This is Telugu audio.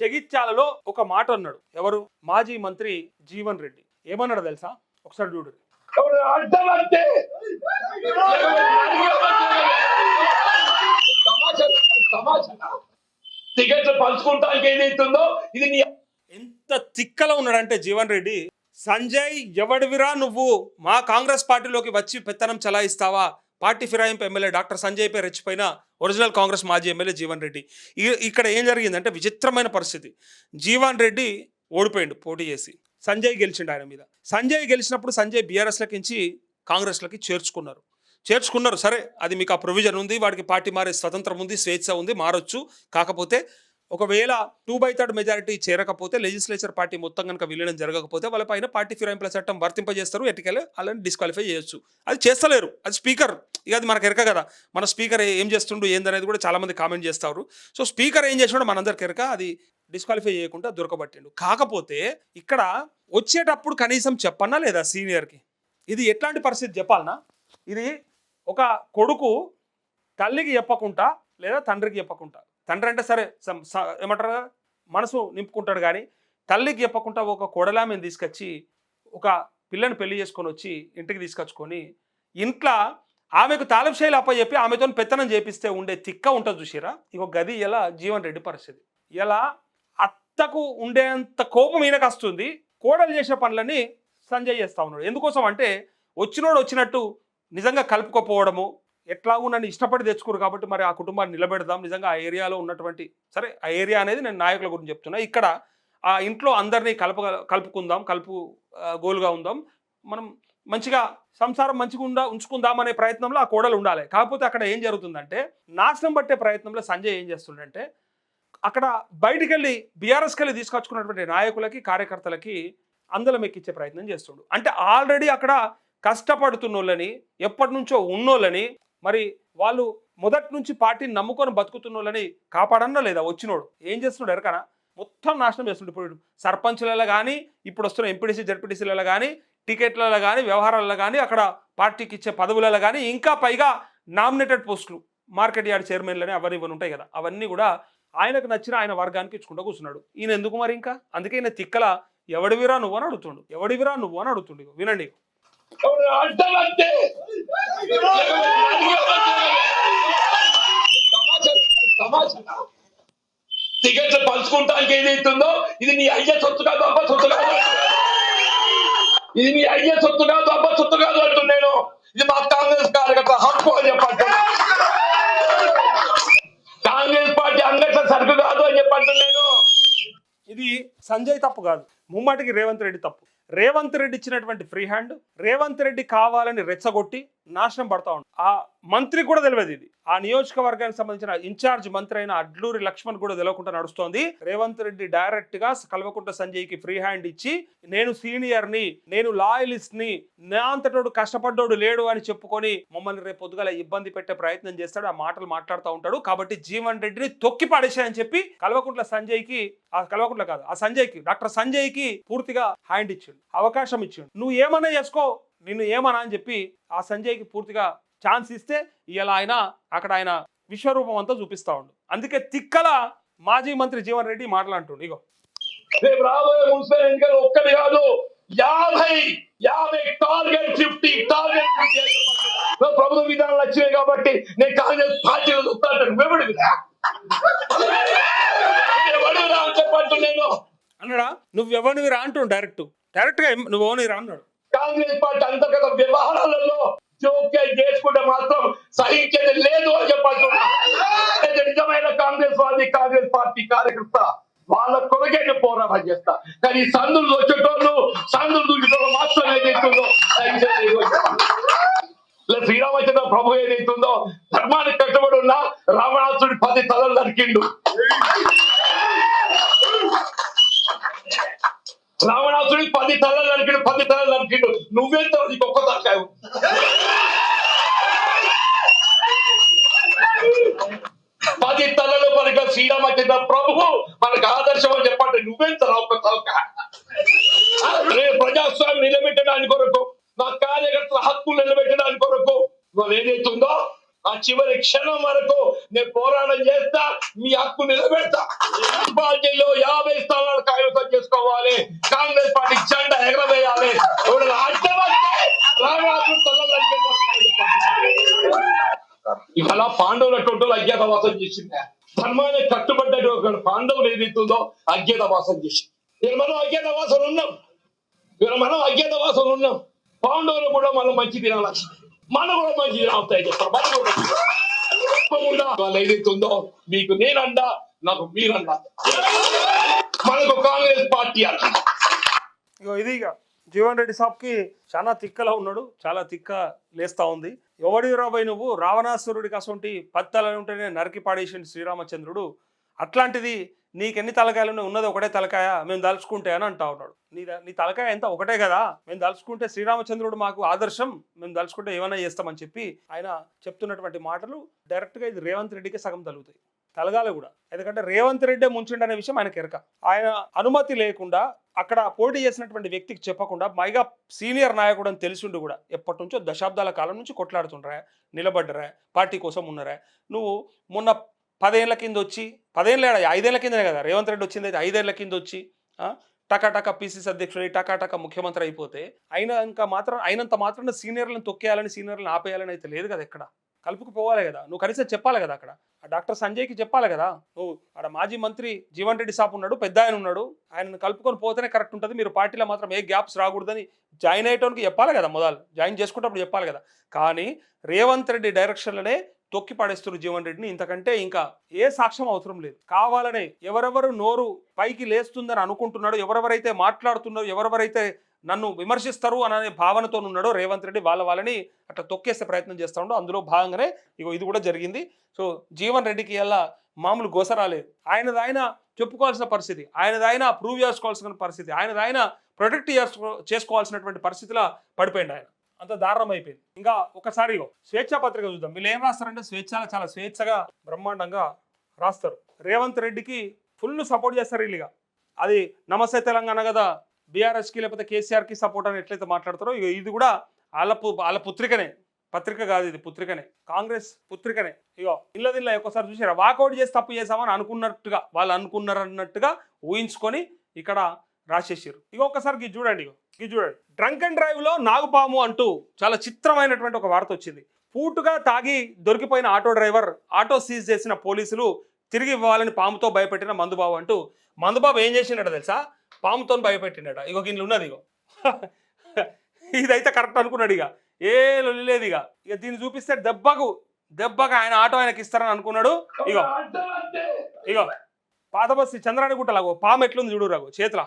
జగిత్యాలలో ఒక మాట అన్నాడు ఎవరు? మాజీ మంత్రి జీవన్ రెడ్డి. ఏమన్నాడు తెలుసా? ఒకసారి చూడు. టికెట్లు పంచుకుంటానికి ఏదైతుందో ఇది ఎంత తిక్కలో ఉన్నాడంటే జీవన్ రెడ్డి సంజయ్ ఎవడివిరా నువ్వు? మా కాంగ్రెస్ పార్టీలోకి వచ్చి పెత్తనం చలాయిస్తావా? పార్టీ ఫిరాయింపు ఎమ్మెల్యే డాక్టర్ సంజయ్ పై రెచ్చిపోయిన ఒరిజినల్ కాంగ్రెస్ మాజీ ఎమ్మెల్యే జీవన్ రెడ్డి. ఇక్కడ ఏం జరిగిందంటే విచిత్రమైన పరిస్థితి. జీవన్ రెడ్డి ఓడిపోయిండు పోటీ చేసి. సంజయ్ గెలిచిండు ఆయన మీద. సంజయ్ గెలిచినప్పుడు సంజయ్ బీఆర్ఎస్లకించి కాంగ్రెస్లకి చేర్చుకున్నారు. చేర్చుకున్నారు. సరే అది మీకు ఆ ప్రొవిజన్ ఉంది వాడికి పార్టీ మారే స్వతంత్రం ఉంది స్వేచ్ఛ ఉంది మారొచ్చు. కాకపోతే ఒకవేళ టూ బై థర్డ్ మెజారిటీ చేరకపోతే లెజిస్లేచర్ పార్టీ మొత్తం కనుక విలీనం జరగకపోతే వాళ్ళ పైన పార్టీ ఫిరాయింపుల చట్టం వర్తింపజేస్తారు ఎటుకెళ్ళి వాళ్ళని డిస్క్వాలిఫై చేయొచ్చు. అది చేస్తలేరు. అది స్పీకర్ ఇక అది మనకు ఎరక కదా. మన స్పీకర్ ఏం చేస్తుండు ఏందనేది కూడా చాలామంది కామెంట్ చేస్తారు. సో స్పీకర్ ఏం చేసినాడో మనందరికి ఎరక అది డిస్క్వాలిఫై చేయకుండా దొరకబట్టిండు. కాకపోతే ఇక్కడ వచ్చేటప్పుడు కనీసం చెప్పన్నా లేదా సీనియర్కి ఇది ఎట్లాంటి పరిస్థితి చెప్పాలనా? ఇది ఒక కొడుకు తల్లికి చెప్పకుండా లేదా తండ్రికి చెప్పకుండా. తండ్రి అంటే సరే స- ఏమంటారు మనసు నింపుకుంటాడు కానీ తల్లికి చెప్పకుండా ఒక కొడలామెను తీసుకొచ్చి ఒక పిల్లని పెళ్ళి చేసుకొని వచ్చి ఇంటికి తీసుకొచ్చుకొని ఇంట్లో ఆమెకు తాలపు అప్ప అప్పచెప్పి ఆమెతో పెత్తనం చేపిస్తే ఉండే తిక్క ఉంటుంది చూసిరా ఇక గది ఎలా జీవన్ రెడ్డి పరిస్థితి. ఎలా అత్తకు ఉండేంత కోపం ఈయనకు వస్తుంది కోడలు చేసే పనులని సంజయ్ చేస్తా ఉన్నాడు. ఎందుకోసం అంటే వచ్చినోడు వచ్చినట్టు నిజంగా కలుపుకోపోవడము ఎట్లాగూ నన్ను ఇష్టపడి తెచ్చుకోరు కాబట్టి మరి ఆ కుటుంబాన్ని నిలబెడదాం. నిజంగా ఆ ఏరియాలో ఉన్నటువంటి సరే ఆ ఏరియా అనేది నేను నాయకుల గురించి చెప్తున్నా. ఇక్కడ ఆ ఇంట్లో అందరినీ కలప కలుపుకుందాం కలుపు గోలుగా ఉందాం. మనం మంచిగా సంసారం మంచిగా ఉందా ఉంచుకుందాం అనే ప్రయత్నంలో ఆ కోడలు ఉండాలి. కాకపోతే అక్కడ ఏం జరుగుతుందంటే నాశనం పట్టే ప్రయత్నంలో సంజయ్ ఏం చేస్తుండంటే అక్కడ బయటికి వెళ్ళి బీఆర్ఎస్కి వెళ్ళి తీసుకొచ్చుకున్నటువంటి నాయకులకి కార్యకర్తలకి అందలం ఎక్కించే ప్రయత్నం చేస్తుండు. అంటే ఆల్రెడీ అక్కడ కష్టపడుతున్న వాళ్ళని ఎప్పటి నుంచో ఉన్నోళ్ళని మరి వాళ్ళు మొదటి నుంచి పార్టీని నమ్ముకొని బతుకుతున్న వాళ్ళని కాపాడన్నా లేదా వచ్చినోడు? ఏం చేస్తున్నాడు ఎరకనా? మొత్తం నాశనం చేస్తుండే ఇప్పుడు సర్పంచ్లలో కానీ ఇప్పుడు వస్తున్న ఎంపీటీసీ జడ్పీటీసీలలో కానీ టికెట్లలో కానీ వ్యవహారాలలో కానీ అక్కడ పార్టీకి ఇచ్చే పదవులలో కానీ ఇంకా పైగా నామినేటెడ్ పోస్టులు మార్కెట్ యార్డ్ చైర్మన్లని అవన్నీ ఇవన్నీ ఉంటాయి కదా. అవన్నీ కూడా ఆయనకు నచ్చిన ఆయన వర్గానికి ఇచ్చుకుంటూ కూర్చున్నాడు. ఈయన ఎందుకు మరి ఇంకా? అందుకే ఈయన తిక్కల ఎవడివిరా నువ్వు అని అడుగుతుండు. ఎవడివిరా నువ్వు అని అడుగుతుండు వినండి ఎవరు టికెట్లు పంచుకుంటానికి ఏదైతుందో ఇది నీ అయ్య సొత్తు కాదు అబ్బ సొత్తు కాదు. ఇది నీ అయ్య సొత్తు కాదు అబ్బ సొత్తు కాదు అంటున్నాను ఇది మా కాంగ్రెస్ కార్యకర్త హక్కు అని చెప్పండి కాంగ్రెస్ పార్టీ అంగట్ల సరుకు కాదు అని చెప్పంటున్నాను ఇది సంజయ్ తప్పు కాదు. ముమ్మాటికి రేవంత్ రెడ్డి తప్పు. రేవంత్ రెడ్డి ఇచ్చినటువంటి ఫ్రీ హ్యాండ్ రేవంత్ రెడ్డి కావాలని రెచ్చగొట్టి నాశనం పడతా ఉంది ఆ మంత్రి కూడా తెలియదు ఇది. ఆ నియోజకవర్గానికి సంబంధించిన ఇన్ఛార్జ్ మంత్రి అయిన అడ్లూరి లక్ష్మణ్ కూడా తెలియకుండా నడుస్తోంది. రేవంత్ రెడ్డి డైరెక్ట్గా కల్వకుంట్ల సంజయ్కి ఫ్రీ హ్యాండ్ ఇచ్చి నేను సీనియర్ని నేను లాయలిస్ట్ని నా అంతటోడు కష్టపడ్డోడు లేడు అని చెప్పుకొని మమ్మల్ని రేపు పొద్దుగల ఇబ్బంది పెట్టే ప్రయత్నం చేస్తాడు. ఆ మాటలు మాట్లాడుతూ ఉంటాడు. కాబట్టి జీవన్ రెడ్డిని తొక్కి పడేసాయని చెప్పి కల్వకుంట్ల సంజయ్కి ఆ కల్వకుంట్ల కాదు ఆ సంజయ్కి డాక్టర్ సంజయ్కి పూర్తిగా హ్యాండ్ ఇచ్చిండు. అవకాశం ఇచ్చిండు. నువ్వు ఏమన్నా చేసుకో నిన్ను ఏమన్నా అని చెప్పి ఆ సంజయ్కి పూర్తిగా ఛాన్స్ ఇస్తే ఇలా ఆయన అక్కడ ఆయన విశ్వరూపం అంతా చూపిస్తా ఉండు. అందుకే తిక్కల మాజీ మంత్రి జీవన్ రెడ్డి మాట్లాడుతుండు. ఇగో. రేపు రాబోయే మున్సిపల్ ఎన్నికలు ఒక్కటి కాదు యాభై యాభై టార్గెట్ ఫిఫ్టీ టార్గెట్ ప్రభుత్వ విధానాలు వచ్చినాయి కాబట్టి నేను కాంగ్రెస్ పార్టీలో చూస్తాను నువ్వెవడివిరా ఎవడివిరా అని చెప్పంటు నేను. అన్నాడా? నువ్వు ఎవరిని రా అంటుండు డైరెక్ట్. డైరెక్ట్గా నువ్వు ఎవరిని రా అన్నాడు. కాంగ్రెస్ పార్టీ అంతర్గత వ్యవహారాలలో జోక్యం చేసుకుంటే మాత్రం సహించేది లేదు అని చెప్పంటున్నా నిజమైన కాంగ్రెస్ వాది కాంగ్రెస్ పార్టీ కార్యకర్త వాళ్ళ కొరకే నేను పోరాటం చేస్తా. కానీ సందులు వచ్చేటోళ్ళు సందులు దూకేటోళ్ళు మాత్రం ఏదైతుందో శ్రీరామచంద్ర ప్రభు ఏదైతుందో ధర్మానికి కట్టుబడి ఉన్న రావణాసుడి పది తలలు నరికిండు. రావణాసుడి పది తలలు నరికిడు పది తలలు నరికిడు. నువ్వెంత నీకు ఒక్క తలకాయ పది తలలు శ్రీరామ శ్రీరామచంద్ర ప్రభు మనకు ఆదర్శం అని చెప్పండి నువ్వెంత ఒక్క తలక రే ప్రజాస్వామ్యం నిలబెట్టడానికి కొరకు నా కార్యకర్తల హక్కులు నిలబెట్టడానికి కొరకు నువ్వు ఏదైతుందో ఆ చివరి క్షణం వరకు నేను పోరాటం చేస్తా మీ హక్కు నిలబెడతా. కాంగ్రెస్ పార్టీ జెండా ఎగరవేయాలి. ఇవాళ పాండవుల టోటల్ అజ్ఞాతవాసం చేసింది. ధర్మాన్ని కట్టుబడ్డ పాండవులు ఏదైతుందో అజ్ఞాతవాసం చేసింది. ఇవాళ మనం అజ్ఞాతవాసం ఉన్నాం. ఇవాళ మనం అజ్ఞాతవాసం ఉన్నాం. పాండవులు కూడా మనం మంచి తినాలి. మనం కూడా మంచి తినావుతాయి చెప్పారు మనం కూడా వాళ్ళు ఏదైతుందో మీకు నేనండా నాకు మీరండా. మనకు కాంగ్రెస్ పార్టీ అంట ఇది ఇక జీవన్ రెడ్డి సాబ్కి చాలా తిక్కలా ఉన్నాడు చాలా తిక్క లేస్తా ఉంది. ఎవడి రాబోయ్ నువ్వు? రావణాసురుడికి అసొంటి పది ఉంటేనే నరికి పాడేసిండు శ్రీరామచంద్రుడు. అట్లాంటిది నీకెన్ని తలకాయలు ఉన్నది ఒకటే తలకాయ మేము దలుచుకుంటే అని అంటా ఉన్నాడు. నీ నీ తలకాయ ఎంత? ఒకటే కదా? మేము దలుచుకుంటే శ్రీరామచంద్రుడు మాకు ఆదర్శం మేము దలుచుకుంటే ఏమైనా చేస్తామని చెప్పి ఆయన చెప్తున్నటువంటి మాటలు డైరెక్ట్గా ఇది రేవంత్ రెడ్డికి సగం తలుగుతాయి. తలగాలి కూడా. ఎందుకంటే రేవంత్ రెడ్డి ముంచుండనే విషయం ఆయనకి ఎరక. ఆయన అనుమతి లేకుండా అక్కడ పోటీ చేసినటువంటి వ్యక్తికి చెప్పకుండా మైగా సీనియర్ నాయకుడు అని తెలిసిండు కూడా. ఎప్పటి నుంచో దశాబ్దాల కాలం నుంచి కొట్లాడుతుండ్రా నిలబడ్డరా పార్టీ కోసం ఉన్నరా. నువ్వు మొన్న పదేళ్ళ కింద వచ్చి పదేళ్ళ ఐదేళ్ళ కిందనే కదా రేవంత్ రెడ్డి వచ్చింది అయితే ఐదేళ్ళ కింద వచ్చి టకాటక పీసీసీ అధ్యక్షుడు టకాటక ముఖ్యమంత్రి అయిపోతే అయినా ఇంకా మాత్రం అయినంత మాత్రం సీనియర్లను తొక్కేయాలని సీనియర్లను ఆపేయాలని అయితే లేదు కదా ఎక్కడ? కలుపుకుపోవాలి కదా. నువ్వు కనీసం చెప్పాలి కదా అక్కడ. ఆ డాక్టర్ సంజయ్కి చెప్పాలి కదా. నువ్వు ఆడ మాజీ మంత్రి జీవన్ రెడ్డి సాప్ ఉన్నాడు పెద్ద ఆయన ఉన్నాడు. ఆయనను కలుపుకొని పోతేనే కరెక్ట్ ఉంటుంది. మీరు పార్టీలో మాత్రం ఏ గ్యాప్స్ రాకూడదని జాయిన్ అయ్యేటోనికి చెప్పాలి కదా మొదలు. జాయిన్ చేసుకుంటప్పుడు చెప్పాలి కదా. కానీ రేవంత్ రెడ్డి డైరెక్షన్లోనే తొక్కి పడేస్తున్నారు జీవన్ రెడ్డిని. ఇంతకంటే ఇంకా ఏ సాక్ష్యం అవసరం లేదు. కావాలనే ఎవరెవరు నోరు పైకి లేస్తుందని అనుకుంటున్నాడో ఎవరెవరైతే మాట్లాడుతున్నారో ఎవరెవరైతే నన్ను విమర్శిస్తారు అనే భావనతో ఉన్నాడో రేవంత్ రెడ్డి వాళ్ళ వాళ్ళని అట్లా తొక్కేసే ప్రయత్నం చేస్తూ ఉండో. అందులో భాగంగానే ఇగో ఇది కూడా జరిగింది. సో జీవన్ రెడ్డికి అలా మామూలు గోసరాలేదు ఆయనది ఆయన చెప్పుకోవాల్సిన పరిస్థితి ఆయనది ఆయన ప్రూవ్ చేసుకోవాల్సిన పరిస్థితి ఆయనది ఆయన ప్రొటెక్ట్ చేసుకో చేసుకోవాల్సినటువంటి పరిస్థితిలో పడిపోయింది ఆయన. అంత దారుణం అయిపోయింది. ఇంకా ఒకసారి స్వేచ్ఛా పత్రిక చూద్దాం. వీళ్ళు ఏం రాస్తారంటే స్వేచ్ఛలో చాలా స్వేచ్ఛగా బ్రహ్మాండంగా రాస్తారు. రేవంత్ రెడ్డికి ఫుల్ సపోర్ట్ చేస్తారు వీళ్ళుగా అది నమస్తే తెలంగాణ కదా బీఆర్ఎస్కి లేకపోతే కేసీఆర్కి సపోర్ట్ అని ఎట్లయితే మాట్లాడతారో ఇగో ఇది కూడా వాళ్ళ వాళ్ళ పుత్రికనే పత్రిక కాదు ఇది పుత్రికనే కాంగ్రెస్ పుత్రికనే. ఇగో ఇళ్ళ దిల్ల ఒక్కసారి చూసారా వాకౌట్ చేసి తప్పు చేసామని అనుకున్నట్టుగా వాళ్ళు అనుకున్నారు అన్నట్టుగా ఊహించుకొని ఇక్కడ రాసేసారు ఇగో ఒకసారి ఇది చూడండి ఇగో ఇది చూడండి. డ్రంక్ అండ్ డ్రైవ్లో నాగుపాము అంటూ చాలా చిత్రమైనటువంటి ఒక వార్త వచ్చింది. పూటుగా తాగి దొరికిపోయిన ఆటో డ్రైవర్ ఆటో సీజ్ చేసిన పోలీసులు తిరిగి ఇవ్వాలని పాముతో భయపెట్టిన మందుబాబు అంటూ మందుబాబు ఏం చేసిండట తెలుసా? పాముతో భయపెట్టిండట. ఇగో గిన్నెలు ఉన్నది ఇగో. ఇదైతే కరెక్ట్ అనుకున్నాడు ఇక ఏ లేదు ఇక ఇక దీన్ని చూపిస్తే దెబ్బకు దెబ్బకు ఆయన ఆటో ఆయనకి ఇస్తారని అనుకున్నాడు. ఇగో. ఇగో. పాత బస్సు చంద్రాని గుట్టలాగో పాము ఎట్లుంది చూడు రాగు చేతిలో.